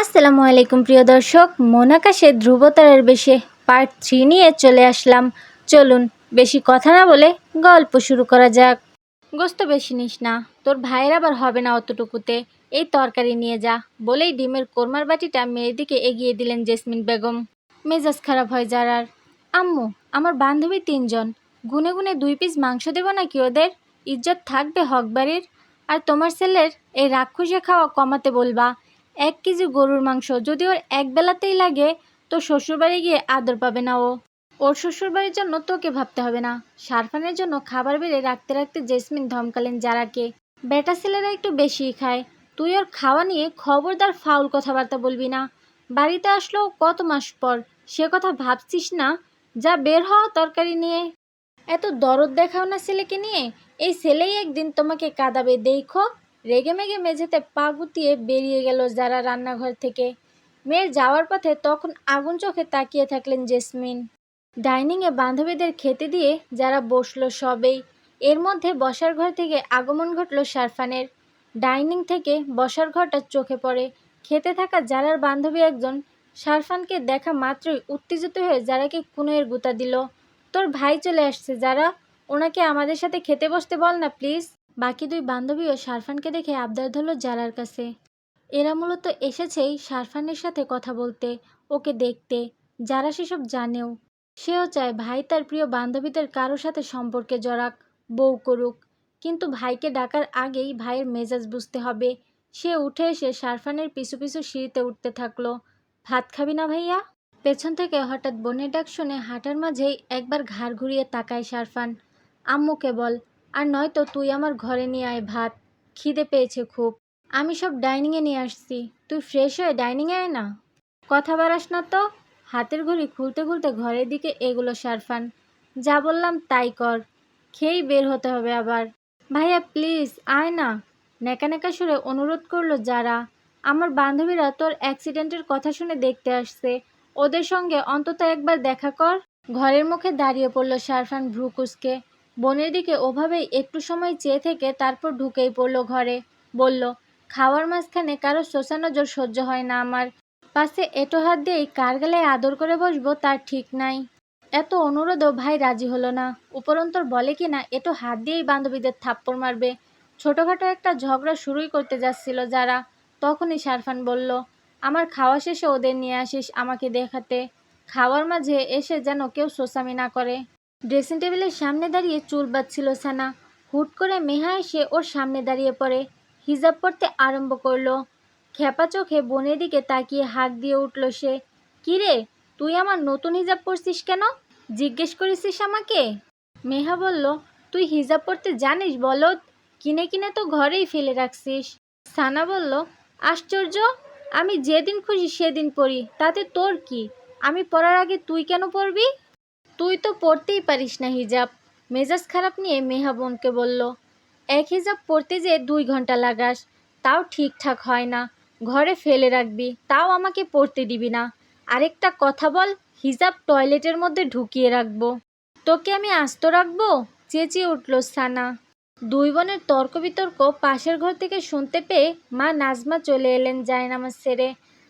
আসসালামু আলাইকুম, প্রিয় দর্শক। মোনাকাশে ধ্রুবতারার বেশে পার্ট থ্রি নিয়ে চলে আসলাম। চলুন বেশি কথা না বলে গল্প শুরু করা যাক। গোস্ত বেশি নিস না, তোর ভাইয়ের আবার হবে না অতটুকুতে। এই তরকারি নিয়ে যা, বলেই ডিমের কোরমার বাটিটা মেয়ের দিকে এগিয়ে দিলেন জেসমিন বেগম। মেজাজ খারাপ হয় যারার। আম্মু, আমার বান্ধবী তিনজন, গুনে গুনে দুই পিস মাংস দেবো নাকি ওদের? ইজ্জত থাকবে হক বাড়ির আর তোমার ছেলের এই রাক্ষসে খাওয়া কমাতে বলবা। এক কেজি গরুর মাংস যদি ওর এক বেলাতেই লাগে, তো শ্বশুরবাড়ি গিয়ে আদর পাবে না ও। ওর শ্বশুরবাড়ির জন্য তোকে ভাবতে হবে না। সারফানের জন্য খাবার বেড়ে রাখতে রাখতে জেসমিন ধমকালেন যারাকে বেটা ছেলেরা একটু বেশিই খায়। তুই ওর খাওয়া নিয়ে খবরদার ফাউল কথাবার্তা বলবি না। বাড়িতে আসলো কত মাস পর। সে কথা ভাবছিস না? যা বের হও তরকারি নিয়ে। এত দরদ দেখাও না ছেলেকে নিয়ে। এই ছেলেই একদিন তোমাকে কাঁদাবে, দেখো। রেগে মেগে মেঝেতে পা গুতিয়ে বেরিয়ে গেল যারা রান্নাঘর থেকে। মেয়ের যাওয়ার পথে তখন আগুন চোখে তাকিয়ে থাকলেন জেসমিন। ডাইনিংয়ে বান্ধবীদের খেতে দিয়ে যারা বসল সবেই। এর মধ্যে বসার ঘর থেকে আগমন ঘটল সারফানের। ডাইনিং থেকে বসার ঘরটা চোখে পড়ে। খেতে থাকা যারার বান্ধবী একজন সারফানকে দেখা মাত্রই উত্তেজিত হয়ে যারাকে কুনোয়ের গুতা দিল, তোর ভাই চলে আসছে, যারা ওনাকে আমাদের সাথে খেতে বসতে বল না, প্লিজ। বাকি দুই বান্ধবীও সারফানকে দেখে আবদার ধরল জারার কাছে। এরা মূলত এসেছেই সারফানের সাথে কথা বলতে, ওকে দেখতে। যারা সেসব জানেও। সেও চায় ভাই তার প্রিয় বান্ধবীদের কারও সাথে সম্পর্কে জড়াক, বউ করুক। কিন্তু ভাইকে ডাকার আগেই ভাইয়ের মেজাজ বুঝতে হবে। সে উঠে এসে সারফানের পিছু পিছু সিঁড়িতে উঠতে থাকল। ভাত খাবি না ভাইয়া? পেছন থেকে হঠাৎ বনের ডাক শুনে হাঁটার মাঝেই একবার ঘাড় ঘুরিয়ে তাকায় সারফান। আম্মুকে বল আর নয়তো তুই আমার ঘরে নিয়ে আয় ভাত। খিদে পেয়েছে খুব। আমি সব ডাইনিংয়ে নিয়ে আসছি। তুই ফ্রেশ হয়ে ডাইনিংয়ে আয় না। কথা বাড়াস না তো। হাতের ঘড়ি খুলতে খুলতে ঘরের দিকে এগুলো সারফান। যা বললাম তাই কর। খেয়েই বের হতে হবে আবার। ভাইয়া, প্লিজ, আয় না। নেকা নেকা সুরে অনুরোধ করল যারা। আমার বান্ধবীরা তোর অ্যাক্সিডেন্টের কথা শুনে দেখতে আসছে। ওদের সঙ্গে অন্তত একবার দেখা কর। ঘরের মুখে দাঁড়িয়ে পড়ল সারফান ভ্রুকুসকে। বোনের দিকে ওভাবেই একটু সময় চেয়ে থেকে তারপর ঢুকেই পড়ল ঘরে। বলল, খাওয়ার মাঝখানে কারও শোষা নজর সহ্য হয় না আমার। পাশে এটো হাত দিয়েই কার গেলায় আদর করে বসবো তার ঠিক নাই। এত অনুরোধও ভাই রাজি হলো না। উপরন্তর বলে কি না, এটো হাত দিয়েই বান্ধবীদের থাপ্পড় মারবে। ছোটোখাটো একটা ঝগড়া শুরুই করতে যাচ্ছিল যারা। তখনই সারফান বলল, আমার খাওয়া শেষে ওদের নিয়ে আসিস আমাকে দেখাতে। খাওয়ার মাঝে এসে যেন কেউ সোসামি না করে। ড্রেসিং টেবিলের সামনে দাঁড়িয়ে চুল বাঁধছিল সানা। হুট করে মেহা এসে ওর সামনে দাঁড়িয়ে পড়ে। হিজাব পড়তে আরম্ভ করল। খেপা চোখে বোনের দিকে তাকিয়ে হাঁক দিয়ে উঠল সে, কিরে, তুই আমার নতুন হিজাব পরছিস কেন? জিজ্ঞেস করেছিস আমাকে? মেহা বলল, তুই হিজাব পরতে জানিস বলদ? কিনে কিনে তো ঘরেই ফেলে রাখছিস। সানা বলল, আশ্চর্য, আমি যেদিন খুশি সেদিন পড়ি তাতে তোর কি? আমি পড়ার আগে তুই কেন পড়বি তুই তো পড়তেই পারিস না হিজাব। মেজাজ খারাপ নিয়ে মেহা বোনকে বলল, এক হিজাব পড়তে যে দুই ঘণ্টা লাগাস, তাও ঠিকঠাক হয় না। ঘরে ফেলে রাখবি, তাও আমাকে পড়তে দিবি না। আরেকটা কথা বল, হিজাব টয়লেটের মধ্যে ঢুকিয়ে রাখব। তোকে আমি আস্ত রাখব? চেঁচিয়ে উঠল সানা। দুই বোনের তর্ক বিতর্ক পাশের ঘর থেকে শুনতে পেয়ে মা নাজমা চলে এলেন জায়নামাজ সেরে।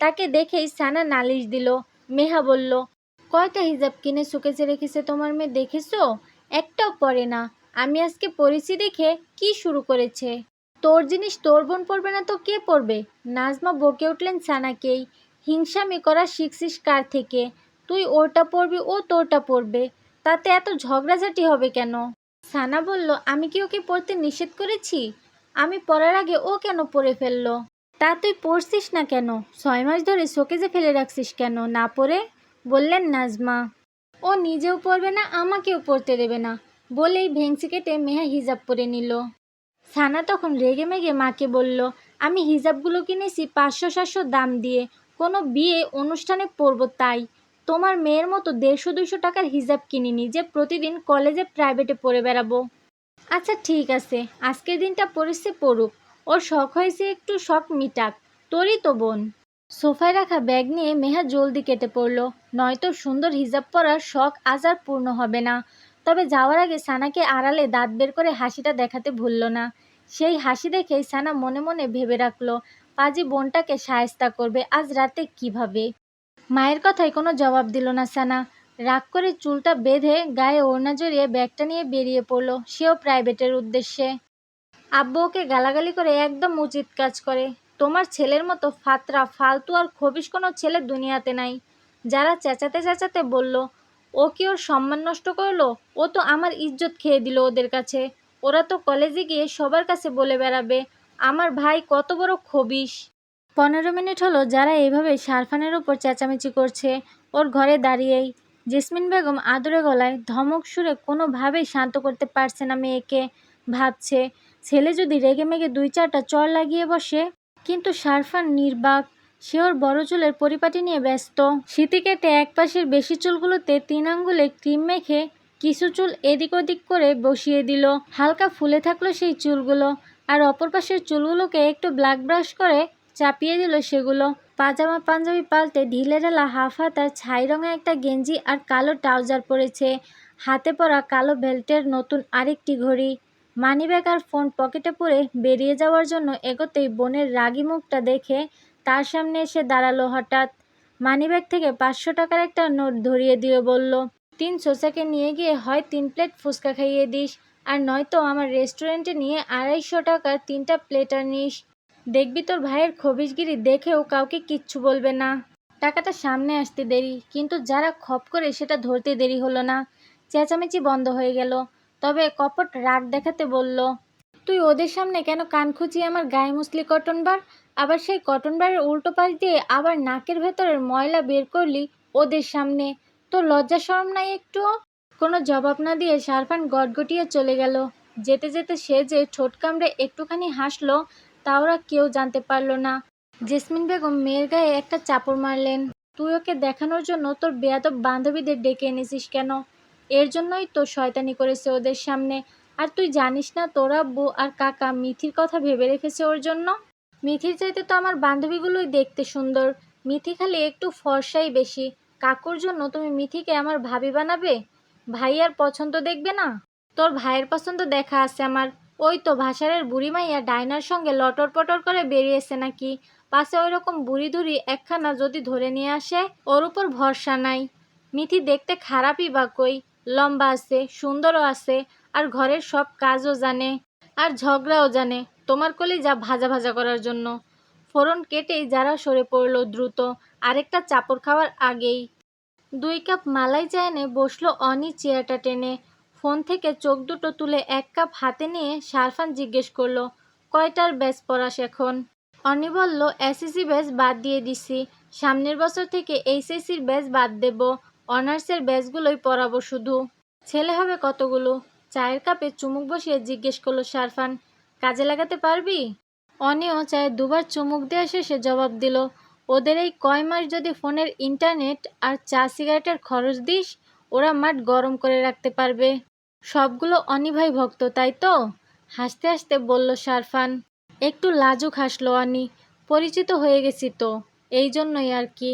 তাকে দেখেই সানা নালিশ দিল। মেহা বলল কয়টা হিজাব কিনে শুকেছে রেখেছে তোমার মেয়ে দেখেছ? একটাও পরে না। আমি আজকে পড়েছি দেখে কি শুরু করেছে? তোর জিনিস তোর বোন পড়বে না তো কে পড়বে নাজমা বকে উঠলেন সানাকেই। হিংসামি করা শিখছিস কার থেকে? তুই ওরটা পড়বি ও তোরটা পড়বে তাতে এত ঝগড়াঝাটি হবে কেন? সানা বলল, আমি কি ওকে পড়তে নিষেধ করেছি? আমি পড়ার আগে ও কেন পড়ে ফেলল? তা তুই পড়ছিস না কেন? ছয় মাস ধরে শোকেজে ফেলে রাখছিস কেন? না পড়ে বললেন, নাজমা, ও নিজেও পড়বে না, আমাকেও পড়তে দেবে না। বলেই ভেংসি কেটে মেহা হিজাব পরে নিল। সানা তখন রেগে মেগে মাকে বলল, আমি হিজাবগুলো কিনেছি পাঁচশো সাতশো দাম দিয়ে। কোনো বিয়ে অনুষ্ঠানে পরবো তাই। তোমার মেয়ের মতো দেড়শো দুশো টাকার হিজাব কিনিনি যে প্রতিদিন কলেজে প্রাইভেটে পড়ে বেড়াবো। আচ্ছা ঠিক আছে, আজকের দিনটা পড়েছে পড়ুক। ওর শখ হয়েছে একটু শখ মিটাক। তোরই তো বোন। সোফায় রাখা ব্যাগ নিয়ে মেহা জলদি কেটে পড়ল। নয়তো সুন্দর হিজাব পরার শখ আজ আর পূর্ণ হবে না। তবে যাওয়ার আগে সানাকে আড়ালে দাঁত বের করে হাসিটা দেখাতে ভুলল না। সেই হাসি দেখেই সানা মনে মনে ভেবে রাখল, পাজি বোনটাকে সায়স্তা করবে আজ রাতে কীভাবে? মায়ের কথায় কোনো জবাব দিল না সানা। রাগ করে চুলটা বেঁধে গায়ে ওড়না জড়িয়ে ব্যাগটা নিয়ে বেরিয়ে পড়ল, সেও প্রাইভেটের উদ্দেশ্যে। আব্বু ওকে গালাগালি করে একদম উচিত কাজ করে। তোমার ছেলের মতো ফাতরা, ফালতু আর খবিস কোনো ছেলে দুনিয়াতে নাই। যারা চেঁচাতে চেঁচাতে বলল, ও কি ওর সম্মান নষ্ট করল? ও তো আমার ইজ্জত খেয়ে দিল ওদের কাছে। ওরা তো কলেজে গিয়ে সবার কাছে বলে বেড়াবে, আমার ভাই কত বড় খবিস পনেরো মিনিট হলো যারা এইভাবে শারফানের ওপর চেঁচামেচি করছে, ওর ঘরে দাঁড়িয়েই। জেসমিন বেগম আদরে গলায় ধমক সুরে কোনোভাবেই শান্ত করতে পারছে না মেয়েকে, ভাবছে, ছেলে যদি রেগে মেগে দুই চারটা চর লাগিয়ে বসে কিন্তু শারফান নির্বাক, সে ওর বড় চুলের পরিপাটি নিয়ে ব্যস্ত। শীতে কেটে এক পাশের বেশি চুলগুলোতে তিন আঙ্গুলে ক্রিম মেখে কিছু চুল এদিক ওদিক করে বসিয়ে দিল। হালকা ফুলে থাকল সেই চুলগুলো আর অপর পাশের চুলগুলোকে একটু ব্ল্যাক ব্রাশ করে চাপিয়ে দিল সেগুলো। পাজামা পাঞ্জাবি পাল্টে ঢিলে ঢিলেঢালা হাফ হাতার ছাই রঙের একটা গেঞ্জি আর কালো ট্রাউজার পরেছে। হাতে পরা কালো বেল্টের নতুন আরেকটি ঘড়ি। মানিব্যাগ আর ফোন পকেটে পরে বেরিয়ে যাওয়ার জন্য এগোতেই বোনের রাগি মুখটা দেখে তার সামনে এসে দাঁড়াল হঠাৎ। মানিব্যাগ থেকে পাঁচশো টাকার একটা নোট ধরিয়ে দিয়ে বলল তিন সোসাকে নিয়ে গিয়ে হয় তিন প্লেট ফুচকা খাইয়ে দিস, আর নয়তো আমার রেস্টুরেন্টে নিয়ে আড়াইশো টাকার তিনটা প্লেটার নিস দেখবি তোর ভাইয়ের খবিশগিরি দেখেও কাউকে কিচ্ছু বলবে না। টাকাটা সামনে আসতে দেরি, কিন্তু যারা খপ করে সেটা ধরতে দেরি হলো না। চেঁচামেচি বন্ধ হয়ে গেল। তবে কপট রাগ দেখাতে বলল, তুই ওদের সামনে কেন কান খুঁচিয়ে আমার গায়ে মুসলি কটন বার আবার সেই কটন বারের উল্টো পাশ দিয়ে আবার নাকের ভেতরের ময়লা বের করলি ওদের সামনে। তোর লজ্জা শরম নাই একটুও কোনো জবাব না দিয়ে শারফান গটগটিয়ে চলে গেল। যেতে যেতে সে যে ঠোঁট কামড়ে একটুখানি হাসলো, তা ওরা কেউ জানতে পারল না। জেসমিন বেগম মেয়ের গায়ে একটা চাপড় মারলেন, তুই ওকে দেখানোর জন্য তোর বেয়াদব বান্ধবীদের ডেকে এনেছিস কেন? এর জন্যই তো শয়তানি করেছে ওদের সামনে। আর তুই জানিস না, তোরা বউ আর কাকা মিথির কথা ভেবে রেখেছে ওর জন্য? মিথির চাইতে তো আমার বান্ধবীগুলোই দেখতে সুন্দর। মিথি খালি একটু ফর্সাই বেশি। কাকুর জন্য তুমি মিথিকে আমার ভাবি বানাবে? ভাই আর পছন্দ দেখবে না? তোর ভাইয়ের পছন্দ দেখা আছে আমার। ওই তো ভাসারের বুড়ি মাইয়া ডাইনার সঙ্গে লটর পটর করে বেরিয়েছে নাকি? পাশে ওই রকম বুড়ি ধুরি একখানা যদি ধরে নিয়ে আসে, ওর উপর ভরসা নাই। মিথি দেখতে খারাপই বা কই? লম্বা আছে, সুন্দরও আছে, আর ঘরের সব কাজও জানে, আর ঝগড়াও জানে, তোমার কলি যা ভাজা ভাজা করার জন্য। ফোড়ন কেটেই যারা সরে পড়ল দ্রুত, আরেকটা চাপড় খাওয়ার আগেই। দুই কাপ মালাই চা এনে বসল অনি চেয়ারটা টেনে। ফোন থেকে চোখ দুটো তুলে এক কাপ হাতে নিয়ে শারফান জিজ্ঞেস করল, কয়টার ব্যাচ পড়াস এখন? অনি বলল, এসএসসি ব্যাচ বাদ দিয়ে দিছি। সামনের বছর থেকে এইচএসসির ব্যাচ বাদ দেব। অনার্সের ব্যাচগুলোই পড়াবো শুধু। ছেলে হবে কতগুলো? চায়ের কাপে চুমুক বসিয়ে জিজ্ঞেস করল শারফান কাজে লাগাতে পারবি? অনিও চায়ে দুবার চুমুক দেওয়া শেষে জবাব দিল, ওদের এই কয় মাস যদি ফোনের ইন্টারনেট আর চা সিগারেটের খরচ দিস, ওরা মাঠ গরম করে রাখতে পারবে। সবগুলো অনিভাই ভক্ত, তাই তো? হাসতে হাসতে বলল শারফান একটু লাজুক হাসলো অনি, পরিচিত হয়ে গেছি তো, এই জন্যই আর কি।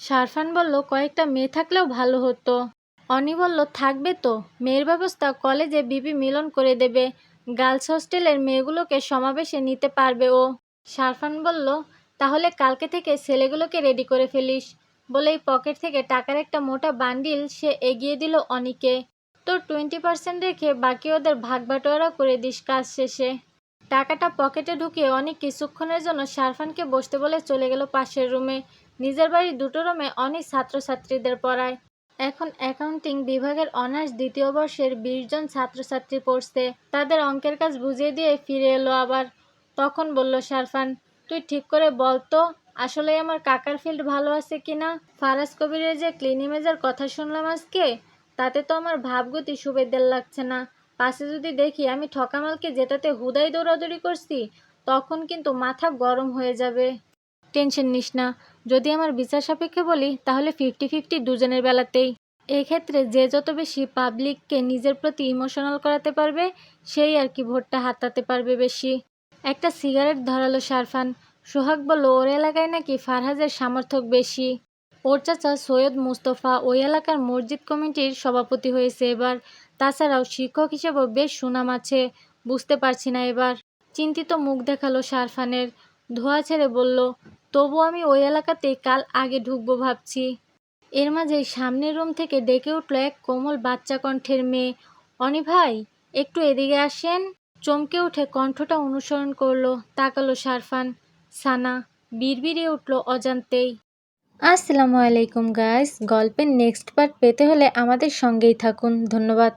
শারফান বলল, কয়েকটা মেয়ে থাকলেও ভালো হতো। অনি বলল, থাকবে তো। মেয়ের ব্যবস্থা কলেজে বিবি মিলন করে দেবে। গার্লস হোস্টেলের মেয়েগুলোকে সমাবেশে নিতে পারবে ও। শারফান বলল, তাহলে কালকে থেকে ছেলেগুলোকে রেডি করে ফেলিস। বলেই পকেট থেকে টাকার একটা মোটা বান্ডিল সে এগিয়ে দিল অনিকে। তোর টোয়েন্টি পার্সেন্ট রেখে বাকি ওদের ভাগ বাটোয়ারা করে দিস কাজ শেষে। টাকাটা পকেটে ঢুকিয়ে অনেক কিছুক্ষণের জন্য শারফানকে বসতে বলে চলে গেল পাশের রুমে। নিজের বাড়ির দুটো রুমে অনেক ছাত্রছাত্রীদের পড়ায়। এখন অ্যাকাউন্টিং বিভাগের অনার্স দ্বিতীয় বর্ষের বিশ জন ছাত্রছাত্রী পড়ছে। তাদের অঙ্কের কাজ বুঝিয়ে দিয়ে ফিরে এলো আবার। তখন বলল শারফান তুই ঠিক করে বল তো, আসলে আমার কাকার ফিল্ড ভালো আছে কি না ফারাজ কবিরের যে ক্লিনিমেজের কথা শুনলাম আজকে, তাতে তো আমার ভাবগতি সুবেদের লাগছে না। পাশে যদি দেখি আমি ঠকামালকে যেটাতে হুদাই দৌড়াদৌড়ি করছি, তখন কিন্তু মাথা গরম হয়ে যাবে। টেনশন নিস না। যদি আমার বিচার সাপেক্ষে বলি, তাহলে ফিফটি ফিফটি দুজনের বেলাতেই। এক্ষেত্রে যে যত বেশি পাবলিককে নিজের প্রতি ইমোশনাল করাতে পারবে, সেই আর কি ভোটটা হাতাতে পারবে বেশি। একটা সিগারেট ধরালো শারফান সোহাগ বলল, ওর এলাকায় নাকি ফারহাজের সামর্থক বেশি। ওর চাচা সৈয়দ মুস্তফা ওই এলাকার মসজিদ কমিটির সভাপতি হয়েছে এবার। তাছাড়াও শিক্ষক হিসেবেও বেশ সুনাম আছে, বুঝতে পারছি না এবার। চিন্তিত মুখ দেখাল শারফানের ধোয়া ছেড়ে বলল তবু আমি ওই এলাকাতে কাল আগে ঢুকবো ভাবছি। এর মাঝে সামনের রুম থেকে ডেকে উঠল এক কোমল বাচ্চা কণ্ঠের মেয়ে। অনি ভাই, একটু এদিকে আসেন। চমকে উঠে কণ্ঠটা অনুসরণ করল, তাকালো সারফান। সানা বিড়বিড়িয়ে উঠল অজান্তেই। আসসালামু আলাইকুম গাইস গল্পের নেক্সট পার্ট পেতে হলে আমাদের সঙ্গেই থাকুন। ধন্যবাদ।